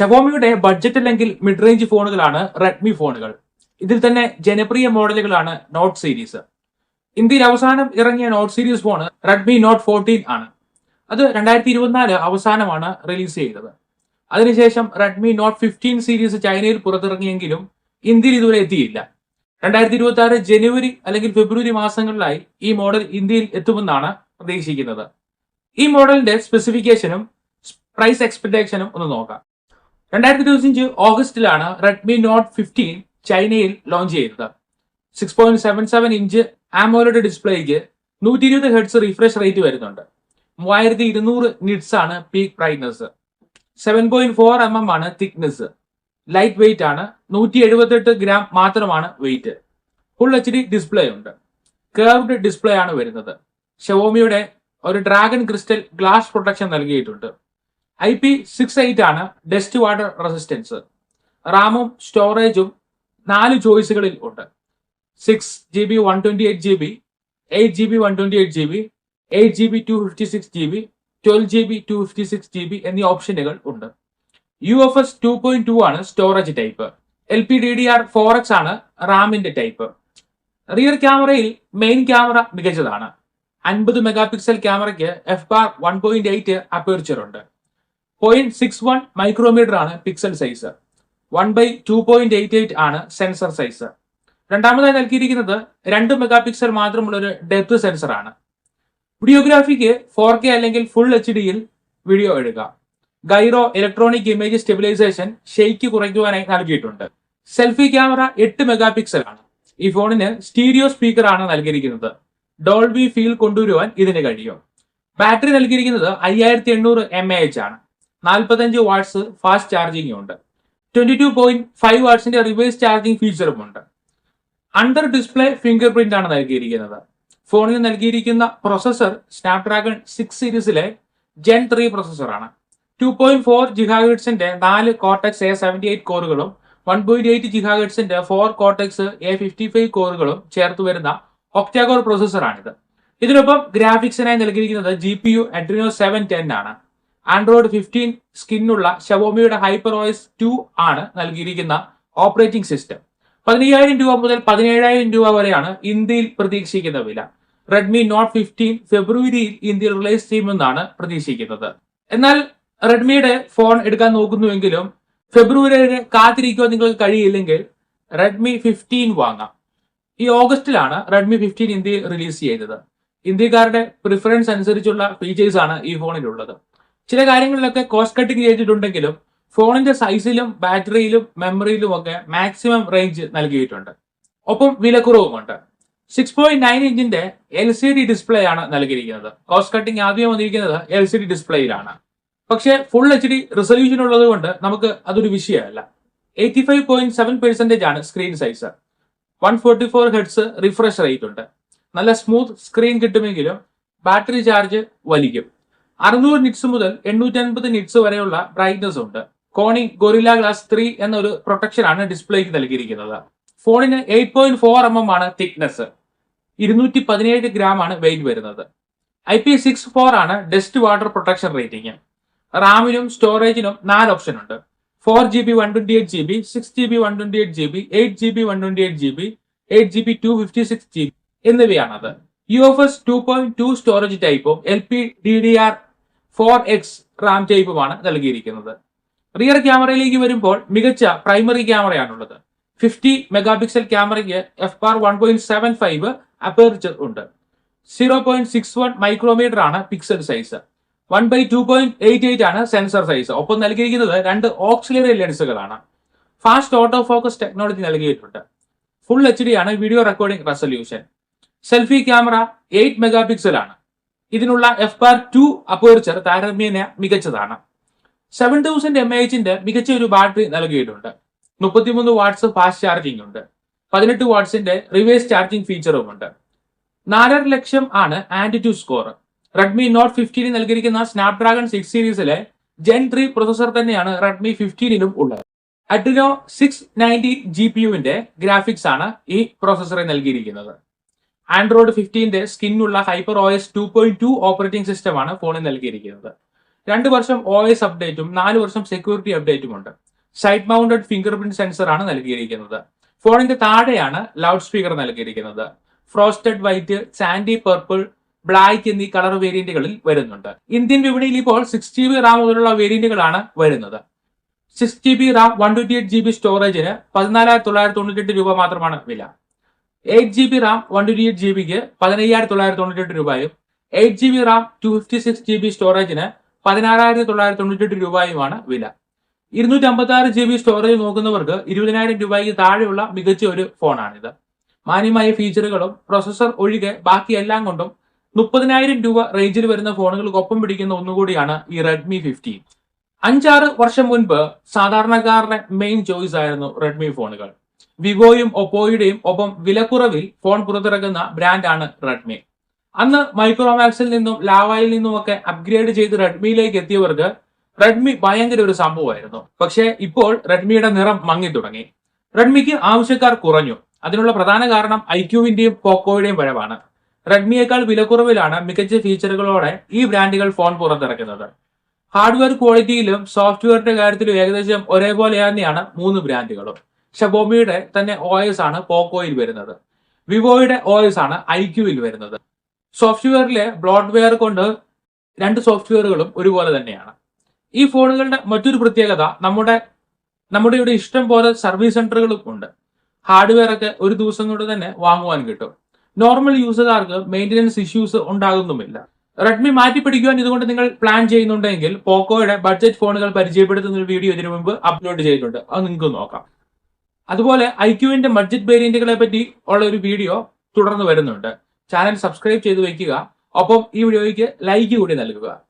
ഷവോമിയുടെ budget അല്ലെങ്കിൽ mid range ഫോണുകളാണ് Redmi ഫോണുകൾ. ഇതിൽ തന്നെ ജനപ്രിയ മോഡലുകളാണ് നോട്ട് സീരീസ് ഇന്ത്യയിൽ അവസാനം ഇറങ്ങിയ note series phone Redmi note fourteen ആണ്. അത് രണ്ടായിരത്തി ഇരുപത്തിനാല് അവസാനമാണ് റിലീസ് ചെയ്തത്. അതിനുശേഷം റെഡ്മി നോട്ട് ഫിഫ്റ്റീൻ സീരീസ് ചൈനയിൽ പുറത്തിറങ്ങിയെങ്കിലും ഇന്ത്യയിൽ ഇതുവരെ എത്തിയില്ല. രണ്ടായിരത്തി ഇരുപത്തി ആറ് ജനുവരി അല്ലെങ്കിൽ ഫെബ്രുവരി മാസങ്ങളിലായി ഈ മോഡൽ ഇന്ത്യയിൽ എത്തുമെന്നാണ് പ്രതീക്ഷിക്കുന്നത്. ഈ മോഡലിന്റെ സ്പെസിഫിക്കേഷനും പ്രൈസ് എക്സ്പെക്ടേഷനും ഒന്ന് നോക്കാം. രണ്ടായിരത്തി ഇരുപത്തിയഞ്ച് ഓഗസ്റ്റിലാണ് റെഡ്മി നോട്ട് ഫിഫ്റ്റീൻ ചൈനയിൽ ലോഞ്ച് ചെയ്യുന്നത് six point seven seven inch AMOLED ഡിസ്പ്ലേക്ക് നൂറ്റി ഇരുപത് ഹെഡ്സ് റിഫ്രഷ് റേറ്റ് വരുന്നുണ്ട്. മൂവായിരത്തി ഇരുന്നൂറ് നിറ്റ്സ് ആണ് peak brightness seven point four M M ആണ് തിക്നെസ് ലൈറ്റ് വെയിറ്റ് ആണ്. നൂറ്റി എഴുപത്തെട്ട് ഗ്രാം മാത്രമാണ് weight full H D display ഉണ്ട്. കേർവ്ഡ് ഡിസ്പ്ലേ ആണ് വരുന്നത്. ഷവോമിയുടെ ഒരു ഡ്രാഗൺ ക്രിസ്റ്റൽ ഗ്ലാസ് പ്രൊട്ടക്ഷൻ നൽകിയിട്ടുണ്ട്. ഐ പി സിക്സ് എയ്റ്റ് ആണ് ഡസ്റ്റ് വാട്ടർ റെസിസ്റ്റൻസ് റാമും സ്റ്റോറേജും നാല് ചോയ്സുകളിൽ ഉണ്ട്. Six G B one twenty eight G B eight G B one twenty eight G B eight G B two fifty six G B twelve G B two fifty six G B എന്നീ ഓപ്ഷനുകൾ ഉണ്ട്. U F S two point two ആണ് storage type L P D D R four X ആണ് റാമിന്റെ type rear ക്യാമറയിൽ main camera മികച്ചതാണ്. അൻപത് mega pixel ക്യാമറയ്ക്ക് F bar one point eight aperture ഉണ്ട്. പോയിന്റ് സിക്സ് വൺ മൈക്രോമീറ്റർ ആണ് pixel size one by two point eight eight ആണ് sensor size രണ്ടാമതായി നൽകിയിരിക്കുന്നത് രണ്ട് മെഗാ പിക്സൽ മാത്രമുള്ള ഒരു ഡെപ്ത് സെൻസർ ആണ്. വീഡിയോഗ്രാഫിക്ക് ഫോർ കെ അല്ലെങ്കിൽ ഫുൾ എച്ച് ഡിയിൽ വീഡിയോ എടുക്കാം gyro electronic image stabilization shake കുറയ്ക്കുവാനായി നൽകിയിട്ടുണ്ട്. സെൽഫി ക്യാമറ എട്ട് മെഗാ പിക്സൽ ആണ്. ഈ ഫോണിന് സ്റ്റീരിയോ സ്പീക്കർ ആണ് നൽകിയിരിക്കുന്നത്. ഡോൾബി ഫീൽ കൊണ്ടുവരുവാൻ ഇതിന് കഴിയും. ബാറ്ററി നൽകിയിരിക്കുന്നത് അയ്യായിരത്തി എണ്ണൂറ് എം എ എച്ച് ആണ്. നാൽപ്പത്തഞ്ച് വാട്ട്സ് ഫാസ്റ്റ് ചാർജിംഗ് ഉണ്ട്. ട്വന്റി ടു പോയിന്റ് ഫൈവ് വാട്ട്സിന്റെ റിവേഴ്സ് ചാർജിംഗ് ഫീച്ചറും ഉണ്ട്. അണ്ടർ ഡിസ്പ്ലേ ഫിംഗർ പ്രിന്റ് ആണ് നൽകിയിരിക്കുന്നത്. ഫോണിൽ നൽകിയിരിക്കുന്ന പ്രൊസസർ സ്നാപ്ഡ്രാഗൺ സിക്സ് സീരീസിലെ ജെൻ ത്രീ പ്രൊസസറാണ് ടു പോയിന്റ് ഫോർ ജിഹാഗേഡ്സിന്റെ നാല് കോട്ടക്സ് എ സെവന്റി എയ്റ്റ് കോറുകളും one point eight ജിഹാഗേഡ്സിന്റെ four cortex A fifty five കോറുകളും ചേർത്ത് വരുന്ന ഒക്ടാകോർ പ്രൊസസറാണിത് ഇതിനൊപ്പം ഗ്രാഫിക്സിനായി നൽകിയിരിക്കുന്നത് G P U Adreno seven ten ആണ്. ആൻഡ്രോയിഡ് ഫിഫ്റ്റീൻ സ്കിന്നുള്ള ഷവോമിയുടെ ഹൈപ്പർ ഓയിസ് ടു ആണ് നൽകിയിരിക്കുന്ന ഓപ്പറേറ്റിംഗ് സിസ്റ്റം പതിനയ്യായിരം രൂപ മുതൽ പതിനേഴായിരം രൂപ വരെയാണ് ഇന്ത്യയിൽ പ്രതീക്ഷിക്കുന്ന വില. റെഡ്മി നോട്ട് ഫിഫ്റ്റീൻ ഫെബ്രുവരിയിൽ ഇന്ത്യയിൽ റിലീസ് ചെയ്യുമെന്നാണ് പ്രതീക്ഷിക്കുന്നത്. എന്നാൽ റെഡ്മിയുടെ ഫോൺ എടുക്കാൻ നോക്കുന്നുവെങ്കിലും ഫെബ്രുവരി വരെ കാത്തിരിക്കുവാൻ നിങ്ങൾക്ക് കഴിയില്ലെങ്കിൽ റെഡ്മി ഫിഫ്റ്റീൻ വാങ്ങാം. ഈ ഓഗസ്റ്റിലാണ് റെഡ്മി ഫിഫ്റ്റീൻ ഇന്ത്യയിൽ റിലീസ് ചെയ്തത്. ഇന്ത്യക്കാരുടെ പ്രിഫറൻസ് അനുസരിച്ചുള്ള ഫീച്ചേഴ്സ് ആണ് ഈ ഫോണിലുള്ളത് ചില കാര്യങ്ങളിലൊക്കെ കോസ്റ്റ് കട്ടിങ് ചെയ്തിട്ടുണ്ടെങ്കിലും ഫോണിന്റെ സൈസിലും ബാറ്ററിയിലും മെമ്മറിയിലും ഒക്കെ മാക്സിമം റേഞ്ച് നൽകിയിട്ടുണ്ട്. ഒപ്പം വിലക്കുറവുമുണ്ട്. സിക്സ് പോയിന്റ് നയൻ ഇഞ്ചിന്റെ എൽ സി ഡി ഡിസ്പ്ലേ ആണ് നൽകിയിരിക്കുന്നത്. കോസ്റ്റ് കട്ടിങ് ആദ്യം വന്നിരിക്കുന്നത് എൽ സി ഡി ഡിസ്പ്ലേയിലാണ് പക്ഷേ ഫുൾ എച്ച് ഡി റിസൊല്യൂഷൻ ഉള്ളത് കൊണ്ട് നമുക്ക് അതൊരു വിഷയമല്ല. Eighty five point seven percentage ആണ് screen size one forty four hertz refresh rate ഉണ്ട്. നല്ല സ്മൂത്ത് സ്ക്രീൻ കിട്ടുമെങ്കിലും ബാറ്ററി ചാർജ് വലിക്കും. അറുന്നൂറ് നിറ്റ്സ് മുതൽ എണ്ണൂറ്റി അൻപത് നിറ്റ്സ് വരെയുള്ള ബ്രൈറ്റ്നസ് ഉണ്ട്. കോണി ഗൊറില്ല ഗ്ലാസ് ത്രീ എന്നൊരു പ്രൊട്ടക്ഷൻ ആണ് ഡിസ്പ്ലേക്ക് നൽകിയിരിക്കുന്നത്. ഫോണിന് eight point four M M ആണ് തിക്നെസ് ഇരുന്നൂറ്റി പതിനേഴ് ഗ്രാം ആണ് വെയിറ്റ് വരുന്നത്. ഐ പി സിക്സ് ഫോർ ആണ് ഡസ്റ്റ് വാട്ടർ പ്രൊട്ടക്ഷൻ റേറ്റിംഗ് റാമിനും സ്റ്റോറേജിനും നാല് ഓപ്ഷൻ ഉണ്ട്. Four G B one twenty eight G B six G B one twenty eight G B eight G B one twenty eight G B eight G B two fifty six G B എന്നിവയാണത്. U F S two point two storage ടൈപ്പും L P D D R four X RAM ടൈപ്പുമാണ് നൽകിയിരിക്കുന്നത്. Rear ക്യാമറയിലേക്ക് വരുമ്പോൾ മികച്ച primary ക്യാമറയാണുള്ളത്. Fifty mega pixel ക്യാമറയ്ക്ക് F bar one point seven five aperture ഉണ്ട്. Zero point six one micrometer ആണ് pixel size one by two point eight eight ആണ് sensor size ഒപ്പം നൽകിയിരിക്കുന്നത് രണ്ട് ഓക്സിലറി ലെൻസുകളാണ് ഫാസ്റ്റ് ഓട്ടോ ഫോക്കസ് ടെക്നോളജി നൽകിയിട്ടുണ്ട്. ഫുൾ എച്ച് ഡി ആണ് video recording resolution selfie camera eight mega pixel ആണ്. ഇതിനുള്ള എഫ് ബാർ ടു അപ്പേർച്ചർ താരതമ്യേന മികച്ചതാണ്. സെവൻ തൗസൻഡ് എം എച്ചിന്റെ മികച്ച ഒരു ബാറ്ററി നൽകിയിട്ടുണ്ട്. മുപ്പത്തിമൂന്ന് വാട്ട്സ് ഫാസ്റ്റ് ചാർജിംഗ് ഉണ്ട്. പതിനെട്ട് വാട്ട്സിന്റെ റിവേഴ്സ് ചാർജിംഗ് ഫീച്ചറും ഉണ്ട്. നാലര ലക്ഷം ആണ് ടു സ്കോർ റെഡ്മി നോട്ട് ഫിഫ്റ്റീനിൽ നൽകിയിരിക്കുന്ന സ്നാപ്ഡ്രാഗൺ സിക്സ് സീരീസിലെ ജെൻ ത്രീ പ്രൊസസർ തന്നെയാണ് റെഡ്മി ഫിഫ്റ്റീനിലും ഉള്ളത്. Adreno six ninety G P യുവിന്റെ graphics ആണ് ഈ പ്രൊസസറിൽ നൽകിയിരിക്കുന്നത്. ആൻഡ്രോയിഡ് ഫിഫ്റ്റീന്റെ സ്കിന്നുള്ള hyper O S two point two operating സിസ്റ്റമാണ് ഫോണിൽ നൽകിയിരിക്കുന്നത്. രണ്ട് വർഷം ഒ എസ് അപ്ഡേറ്റും നാല് വർഷം സെക്യൂരിറ്റി അപ്ഡേറ്റും ഉണ്ട്. Side mounted finger print sensor ആണ് നൽകിയിരിക്കുന്നത്. ഫോണിന്റെ താഴെയാണ് ലൗഡ് സ്പീക്കർ നൽകിയിരിക്കുന്നത്. Frosted white sandy purple black എന്നീ കളർ വേരിയന്റുകളിൽ വരുന്നുണ്ട്. ഇന്ത്യൻ വിപണിയിൽ ഇപ്പോൾ സിക്സ് ജി ബി റാം മുതലുള്ള വേരിയന്റുകളാണ് വരുന്നത്. Six G B RAM one twenty eight G B സ്റ്റോറേജിന് പതിനാലായിരത്തി തൊള്ളായിരത്തി തൊണ്ണൂറ്റി എട്ട് രൂപ മാത്രമാണ് വില. Eight G B RAM one twenty eight G ബിക്ക് പതിനയ്യായിരത്തി തൊള്ളായിരത്തി തൊണ്ണൂറ്റെട്ട് രൂപയും eight G B RAM two fifty six G B സ്റ്റോറേജിന് പതിനാറായിരത്തി തൊള്ളായിരത്തി തൊണ്ണൂറ്റെട്ട് രൂപയുമാണ് വില. ഇരുന്നൂറ്റി അമ്പത്തി ആറ് ജി ബി സ്റ്റോറേജ് നോക്കുന്നവർക്ക് ഇരുപതിനായിരം രൂപയ്ക്ക് താഴെയുള്ള മികച്ച ഒരു ഫോണാണിത്. മാന്യമായ ഫീച്ചറുകളും പ്രൊസസർ ഒഴികെ ബാക്കി എല്ലാം കൊണ്ടും മുപ്പതിനായിരം രൂപ റേഞ്ചിൽ വരുന്ന ഫോണുകൾക്കൊപ്പം പിടിക്കുന്ന ഒന്നുകൂടിയാണ് ഈ റെഡ്മി ഫിഫ്റ്റീൻ അഞ്ചാറ് വർഷം മുൻപ് സാധാരണക്കാരുടെ മെയിൻ ചോയ്സ് ആയിരുന്നു റെഡ്മി ഫോണുകൾ. വിവോയും ഒപ്പോയുടെയും ഒപ്പം വിലക്കുറവിൽ ഫോൺ പുറത്തിറക്കുന്ന ബ്രാൻഡാണ് റെഡ്മി. അന്ന് മൈക്രോമാക്സിൽ നിന്നും ലാവായിൽ നിന്നുമൊക്കെ അപ്ഗ്രേഡ് ചെയ്ത് റെഡ്മിയിലേക്ക് എത്തിയവർക്ക് റെഡ്മി ഭയങ്കര ഒരു സംഭവമായിരുന്നു. പക്ഷേ ഇപ്പോൾ റെഡ്മിയുടെ നിറം മങ്ങി തുടങ്ങി. റെഡ്മിക്ക് ആവശ്യക്കാർ കുറഞ്ഞു. അതിനുള്ള പ്രധാന കാരണം ഐക്യുവിന്റെയും പോക്കോയുടെയും വരവാണ്. റെഡ്മിയേക്കാൾ വിലക്കുറവിലാണ് മികച്ച ഫീച്ചറുകളോടെ ഈ ബ്രാൻഡുകൾ ഫോൺ പുറത്തിറക്കുന്നത്. ഹാർഡ്വെയർ ക്വാളിറ്റിയിലും സോഫ്റ്റ്വെയറിന്റെ കാര്യത്തിലും ഏകദേശം ഒരേപോലെ തന്നെയാണ് മൂന്ന് ബ്രാൻഡുകളും. ഷബോമിയുടെ തന്നെ ഒ എസ് ആണ് പോക്കോയിൽ വരുന്നത്. വിവോയുടെ ഒ എസ് ആണ് ഐ ക്യൂവിൽ വരുന്നത്. സോഫ്റ്റ്വെയറിലെ ബ്ലോഡ്വെയർ കൊണ്ട് രണ്ട് സോഫ്റ്റ്വെയറുകളും ഒരുപോലെ തന്നെയാണ്. ഈ ഫോണുകളുടെ മറ്റൊരു പ്രത്യേകത നമ്മുടെ നമ്മുടെ ഇവിടെ ഇഷ്ടം പോലെ സർവീസ് സെന്ററുകളും ഉണ്ട്. ഹാർഡ്വെയർ ഒക്കെ ഒരു ദിവസം കൊണ്ട് തന്നെ വാങ്ങുവാൻ കിട്ടും. നോർമൽ യൂസുകാർക്ക് മെയിന്റനൻസ് ഇഷ്യൂസ് ഉണ്ടാകുന്നുമില്ല. റെഡ്മി മാറ്റി പിടിക്കുവാൻ ഇതുകൊണ്ട് നിങ്ങൾ പ്ലാൻ ചെയ്യുന്നുണ്ടെങ്കിൽ പോക്കോയുടെ ബഡ്ജറ്റ് ഫോണുകൾ പരിചയപ്പെടുത്തുന്ന ഒരു വീഡിയോ ഇതിനു മുമ്പ് അപ്ലോഡ് ചെയ്തിട്ടുണ്ട്. അത് നിങ്ങൾക്ക് നോക്കാം. അതുപോലെ ഐ ക്യുവിന്റെ ബഡ്ജറ്റ് വേരിയന്റുകളെ പറ്റി ഉള്ള ഒരു വീഡിയോ തുടർന്ന് വരുന്നുണ്ട്. ചാനൽ സബ്സ്ക്രൈബ് ചെയ്ത് വയ്ക്കുക. ഒപ്പം ഈ വീഡിയോയ്ക്ക് ലൈക്ക് കൂടി നൽകുക.